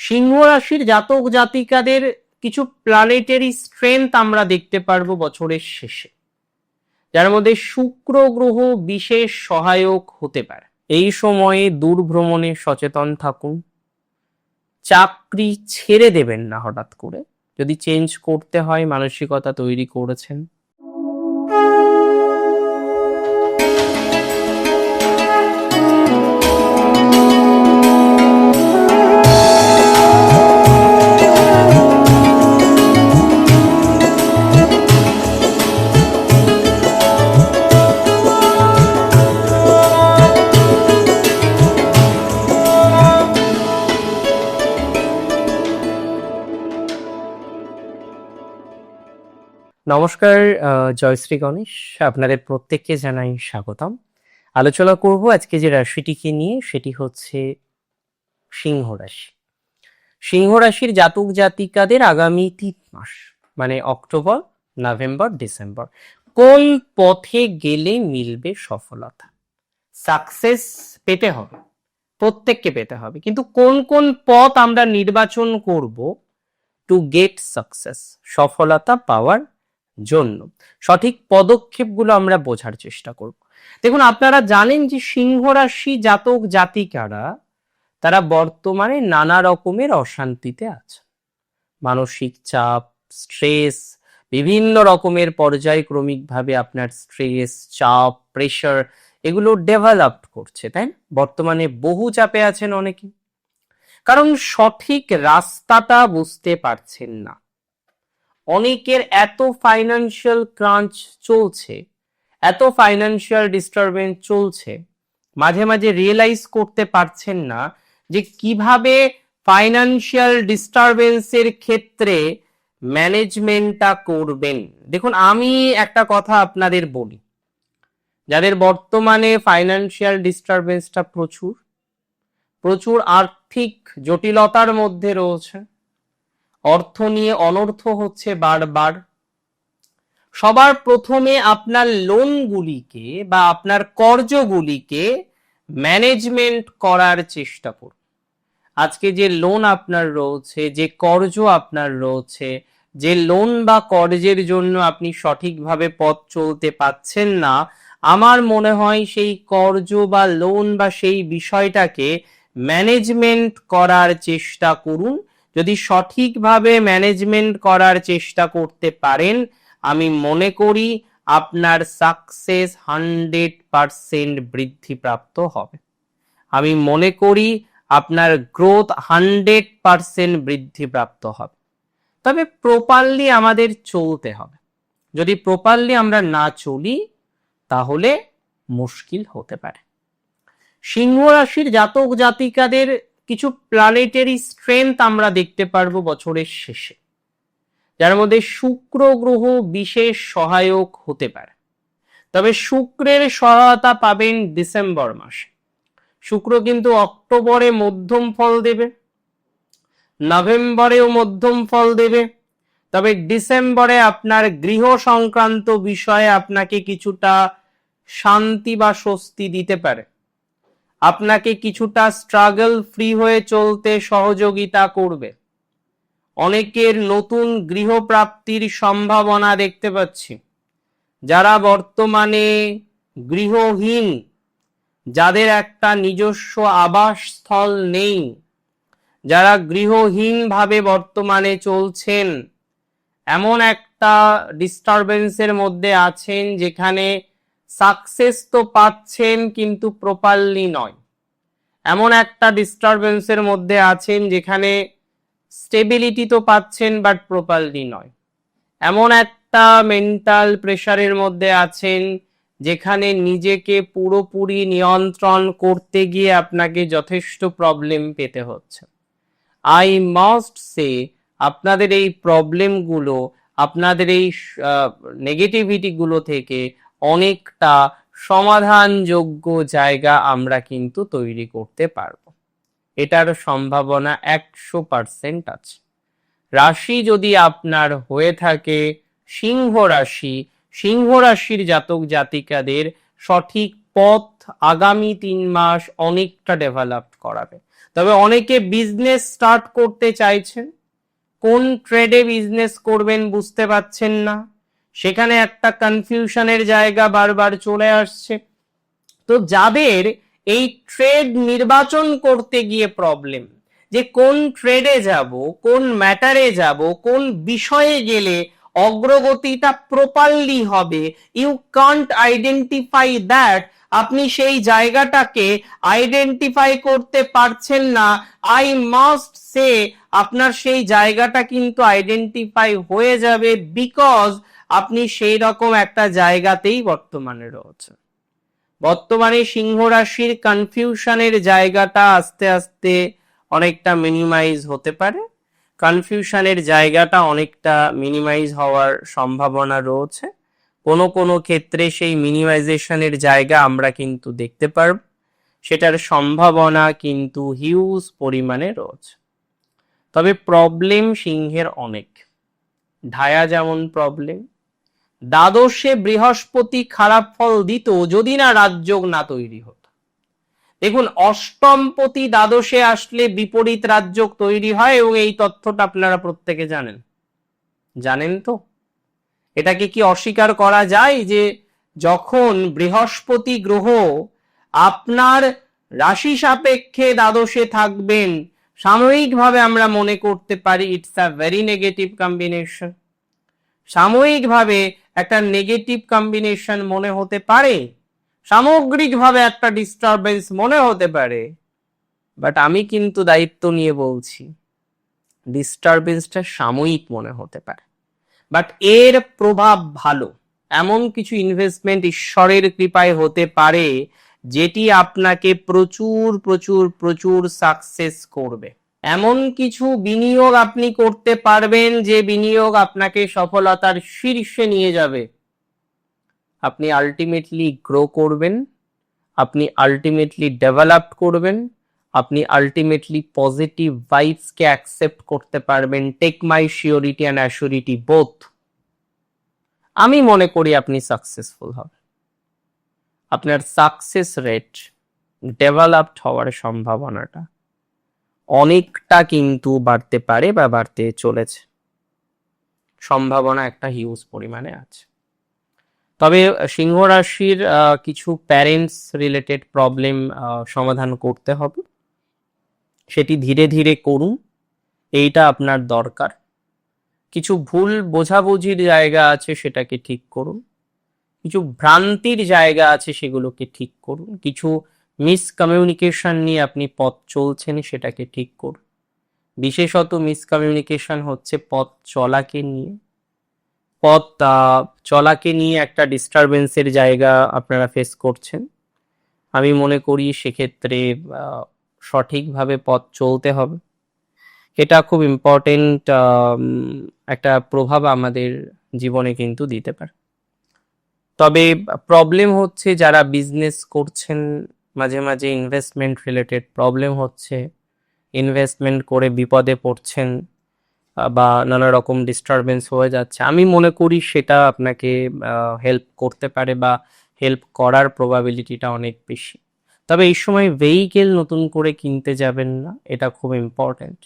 সিংহ রাশির জাতক জাতিকাদের কিছু প্ল্যানেটারি স্ট্রেংথ আমরা দেখতে পারব বছরের শেষে। যার মধ্যে শুক্র গ্রহ বিশেষ সহায়ক হতে পারে। এই সময়ে দূর ভ্রমণে সচেতন থাকুন। চাকরি ছেড়ে দেবেন না হঠাৎ করে। যদি চেঞ্জ করতে হয়, মানসিকতা তৈরি করেছেন নমস্কার জয়শ্রী গণেশ। আপনাদের প্রত্যেককে জানাই স্বাগতম। আলোচনা করব আজকে যে রাশিটিকে নিয়ে, সেটি হচ্ছে সিংহ রাশি। সিংহ রাশির জাতক জাতিকাদের আগামী তিন মাস মানে অক্টোবর, নভেম্বর, ডিসেম্বর, কোন পথে গেলে মিলবে সফলতা? সাকসেস পেতে হবে, প্রত্যেককে পেতে হবে, কিন্তু কোন কোন পথ আমরা নির্বাচন করব টু গেট সাকসেস সফলতা পাওয়ার জন্য। সঠিক পদক্ষেপগুলো আমরা বোঝার চেষ্টা করব। দেখুন, আপনারা জানেন যে সিংহ রাশি জাতক জাতিকারা, তারা বর্তমানে নানা রকমের অশান্তিতে আছে মানসিক চাপ, স্ট্রেস, বিভিন্ন রকমের পর্যায়ক্রমিকভাবে আপনার স্ট্রেস, চাপ, প্রেশার এগুলো ডেভেলপ করছে, তাই না? বর্তমানে বহু চাপে আছেন অনেকে। কারণ সঠিক রাস্তাটা বুঝতে পারছেন না। অনেকের এত ফাইন্যান্সিয়াল ক্রাঞ্চ চলছে, এত ফাইন্যান্সিয়াল ডিস্টারবেন্স চলছে, মাঝে মাঝে রিয়েলাইজ করতে পারছেন না যে কীভাবে ফাইন্যান্সিয়াল ডিস্টারবেন্সের ক্ষেত্রে ম্যানেজমেন্টটা করবেন। দেখুন, আমি একটা কথা আপনাদের বলি, যাদের বর্তমানে ফাইন্যান্সিয়াল ডিস্টারবেন্সটা প্রচুর প্রচুর আর্থিক জটিলতার মধ্যে রয়েছে অর্থ নিয়ে অনর্থ হচ্ছে বারবার। সবার প্রথমে আপনার লোনগুলিকে বা আপনার কর্জগুলিকে ম্যানেজমেন্ট করার চেষ্টা করুন। আজকে যে লোন আপনার রয়েছে, যে কর্জ আপনার রয়েছে, যে লোন বা কর্জের জন্য আপনি সঠিকভাবে পথ চলতে পাচ্ছেন না, আমার মনে হয় সেই কর্জ বা লোন বা সেই বিষয়টাকে ম্যানেজমেন্ট করার চেষ্টা করুন। যদি সঠিকভাবে ম্যানেজমেন্ট করার চেষ্টা করতে পারেন, আমি মনে করি আপনার সাকসেস হান্ড্রেড পারসেন্ট বৃদ্ধিপ্রাপ্ত হবে। আমি মনে করি আপনার গ্রোথ হান্ড্রেড পারসেন্ট বৃদ্ধিপ্রাপ্ত হবে। তবে প্রপারলি আমাদের চলতে হবে। যদি প্রপারলি আমরা না চলি, তাহলে মুশকিল হতে পারে। সিংহ রাশির জাতক জাতিকাদের কিছু প্ল্যানেটারি স্ট্রেংথ আমরা দেখতে পারব বছরের শেষে, যার মধ্যে শুক্র গ্রহ বিশেষ সহায়ক হতে পারে। তবে শুক্রের সহায়তা পাবেন ডিসেম্বর মাসে। শুক্র কিন্তু অক্টোবরে মধ্যম ফল দেবে, নভেম্বরেও মধ্যম ফল দেবে, তবে ডিসেম্বরে আপনার গৃহ সংক্রান্ত বিষয়ে আপনাকে কিছুটা শান্তি বা স্বস্তি দিতে পারে। আপনাকে কিছুটা স্ট্রাগল ফ্রি হয়ে চলতে সহযোগিতা করবে। অনেকের নতুন গৃহপ্রাপ্তির সম্ভাবনা দেখতে পাচ্ছি। যারা বর্তমানে গৃহহীন, যাদের একটা নিজস্ব আবাসস্থল নেই, যারা গৃহহীন ভাবে বর্তমানে চলছেন, এমন একটা ডিস্টারবেন্সের মধ্যে আছেন যেখানে সাকসেস তো পাচ্ছেন কিন্তু প্রপারলি নয়। এমন একটা ডিস্টারবেন্সের মধ্যে আছেন যেখানে স্টেবিলিটি তো পাচ্ছেন বাট প্রপারলি নয়। এমন একটা মেন্টাল প্রেশারের মধ্যে আছেন যেখানে নিজেকে পুরোপুরি নিয়ন্ত্রণ করতে গিয়ে আপনাকে যথেষ্ট প্রবলেম পেতে হচ্ছে। আই মাস্ট সে আপনাদের এই প্রবলেমগুলো আপনাদের এই নেগেটিভিটিগুলো থেকে অনেকটা সমাধানযোগ্য জায়গা আমরা কিন্তু তৈরি করতে পারব। এটার সম্ভাবনা একশো পার্সেন্ট আছে। রাশি যদি আপনার হয়ে থাকে সিংহ রাশি, সিংহ রাশির জাতক জাতিকাদের সঠিক পথ আগামী তিন মাস অনেকটা ডেভেলপ করাবে। তবে অনেকে বিজনেস স্টার্ট করতে চাইছেন। কোন ট্রেডে বিজনেস করবেন বুঝতে পারছেন না। সেখানে একটা কনফিউশনের জায়গা বারবার চলে আসছে। তো যাদের এই ট্রেড নির্বাচন করতে গিয়ে প্রবলেম যে কোন ট্রেডে যাব, কোন ম্যাটারে যাব, কোন বিষয়ে গেলে অগ্রগতিটা প্রপারলি হবে ইউ কান্ট আইডেন্টিফাই দ্যাট আপনি সেই জায়গাটাকে আইডেন্টিফাই করতে পারছেন না আই মাস্ট সে আপনার সেই জায়গাটা কিন্তু আইডেন্টিফাই হয়ে যাবে বিকজ আপনি সেই রকম একটা জায়গাতেই বর্তমানে রয়েছেন। বর্তমানে সিংহ রাশির কনফিউশনের জায়গাটা আস্তে আস্তে অনেকটা মিনিমাইজ হতে পারে। কনফিউশনের জায়গাটা অনেকটা মিনিমাইজ হওয়ার সম্ভাবনা রয়েছে। কোনো কোনো ক্ষেত্রে সেই মিনিমাইজেশনের জায়গা আমরা কিন্তু দেখতে পারব। সেটার সম্ভাবনা কিন্তু হিউজ পরিমাণে রয়েছে। তবে প্রবলেম সিংহের অনেক। ঢায়া যেমন প্রবলেম দ্বাদশে বৃহস্পতি খারাপ ফল দিত যদি না রাজযোগ না তৈরি হতো। দেখুন অষ্টমপতি দ্বাদশে আসলে বিপরীত রাজযোগ তৈরি হয় এবং এই তথ্যটা আপনারা প্রত্যেকে জানেন। জানেন তো? এটাকে কি অস্বীকার করা যায় যে যখন বৃহস্পতি গ্রহ আপনার রাশি সাপেক্ষে দ্বাদশে থাকবেন, সাময়িকভাবে আমরা মনে করতে পারি it's a very negative combination সাময়িকভাবে একটা নেগেটিভ কম্বিনেশন মনে হতে পারে। সামগ্রিকভাবে একটা ডিস্টারবেন্স মনে হতে পারে। বাট আমি কিন্তু দায়িত্ব নিয়ে বলছি ডিস্টারবেন্সটা সাময়িক মনে হতে পারে। বাট এর প্রভাব ভালো। এমন কিছু ইনভেস্টমেন্ট ঈশ্বরের কৃপায় হতে পারে, যেটি আপনাকে প্রচুর প্রচুর প্রচুর সাকসেস করবে। এমন কিছু বিনিয়োগ আপনি করতে পারবেন যে বিনিয়োগ আপনাকে সফলতার শীর্ষে নিয়ে যাবে। আপনি আলটিমেটলি গ্রো করবেন, আপনি আলটিমেটলি ডেভেলপ করবেন, আপনি আলটিমেটলি পজিটিভ ভাইবসকে অ্যাকসেপ্ট করতে পারবেন। Take my surety and assurity both আমি মনে করি আপনি সাকসেসফুল হবেন। আপনার সাকসেস রেট ডেভেলপড হওয়ার সম্ভাবনাটা অনেকটা কিন্তু বাড়তে পারে বা বাড়তে চলেছে। সম্ভাবনা একটা হিউজ পরিমাণে আছে। তবে সিংহ রাশির কিছু প্যারেন্টস রিলেটেড প্রবলেম সমাধান করতে হবে। সেটি ধীরে ধীরে করুন, এইটা আপনার দরকার। কিছু ভুল বোঝাবুঝির জায়গা আছে, সেটাকে ঠিক করুন। কিছু ভ্রান্তির জায়গা আছে, সেগুলোকে ঠিক করুন। কিছু মিসকমিউনিকেশন নিয়ে আপনি পথ চলছেন, সেটাকে ঠিক করুন। বিশেষত মিসকমিউনিকেশন হচ্ছে পথ চলাকে নিয়ে। পথ চলাকে নিয়ে একটা ডিস্টারবেন্সের জায়গা আপনারা ফেস করছেন। আমি মনে করি সেক্ষেত্রে সঠিকভাবে পথ চলতে হবে। এটা খুব ইম্পর্টেন্ট একটা প্রভাব আমাদের জীবনে কিন্তু দিতে পারে। তবে প্রবলেম হচ্ছে যারা বিজনেস করছেন মাঝে মাঝে ইনভেস্টমেন্ট রিলেটেড প্রবলেম হচ্ছে। ইনভেস্টমেন্ট করে বিপদে পড়ছেন বা নানা রকম ডিস্টারবেন্স হয়ে যাচ্ছে। আমি মনে করি সেটা আপনাকে হেল্প করতে পারে বা হেল্প করার প্রবাবিলিটিটা অনেক বেশি। তবে এই সময় ভেহিকেল নতুন করে কিনতে যাবেন না, এটা খুব ইম্পর্ট্যান্ট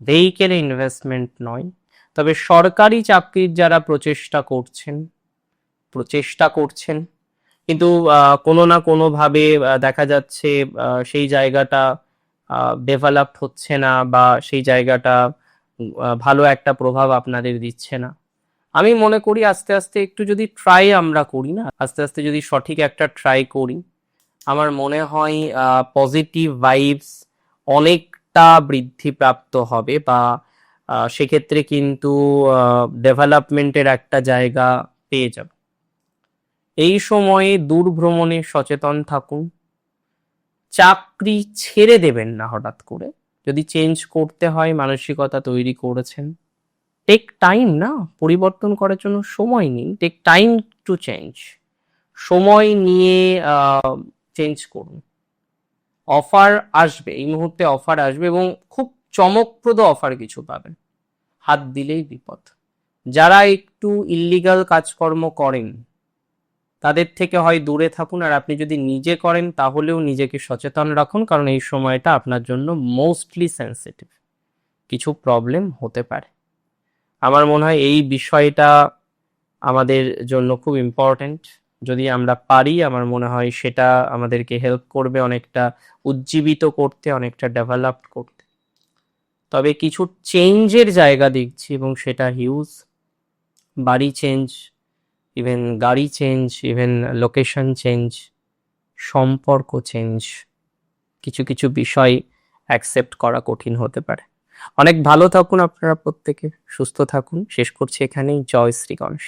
ভেহিকেলে ইনভেস্টমেন্ট নয়, তবে সরকারি চাকরির যারা প্রচেষ্টা করছেন প্রচেষ্টা করছেন কিন্তু কোনো না কোনোভাবে দেখা যাচ্ছে সেই জায়গাটা ডেভেলপড হচ্ছে না বা সেই জায়গাটা ভালো একটা প্রভাব আপনাদের দিচ্ছে না। আমি মনে করি আস্তে আস্তে একটু যদি ট্রাই আমরা করি না, আস্তে আস্তে যদি সঠিক একটা ট্রাই করি, আমার মনে হয় পজিটিভ ভাইবস অনেকটা বৃদ্ধিপ্রাপ্ত হবে বা সেক্ষেত্রে কিন্তু ডেভেলপমেন্টের একটা জায়গা পেয়ে যাবে। এই সময়ে দূর ভ্রমণে সচেতন থাকুন। চাকরি ছেড়ে দেবেন না হঠাৎ করে। যদি চেঞ্জ করতে হয়, মানসিকতা তৈরি করেছেন। টেক টাইম না, পরিবর্তন করার জন্য সময় নিন। টেক টাইম টু চেঞ্জ সময় নিয়ে চেঞ্জ করুন। অফার আসবে, এই মুহূর্তে অফার আসবে এবং খুব চমকপ্রদ অফার কিছু পাবেন। হাত দিলেই বিপদ। যারা একটু ইল্লিগাল কাজকর্ম করেন তাদের থেকে হয় দূরে থাকুন আর আপনি যদি নিজে করেন তাহলেও নিজেকে সচেতন রাখুন, কারণ এই সময়টা আপনার জন্য মোস্টলি সেন্সিটিভ কিছু প্রবলেম হতে পারে। আমার মনে হয় এই বিষয়টা আমাদের জন্য খুব ইম্পর্ট্যান্ট যদি আমরা পারি, আমার মনে হয় সেটা আমাদেরকে হেল্প করবে, অনেকটা উজ্জীবিত করতে, অনেকটা ডেভেলপ করতে। তবে কিছু চেঞ্জের জায়গা দেখছি এবং সেটা হিউজ বাড়ি চেঞ্জ ইভেন গাড়ি চেঞ্জ ইভেন লোকেশন চেঞ্জ সম্পর্ক চেঞ্জ কিছু কিছু বিষয় অ্যাকসেপ্ট করা কঠিন হতে পারে। অনেক ভালো থাকুন আপনারা প্রত্যেকে, সুস্থ থাকুন। শেষ করছি এখানেই। জয় শ্রী গণেশ।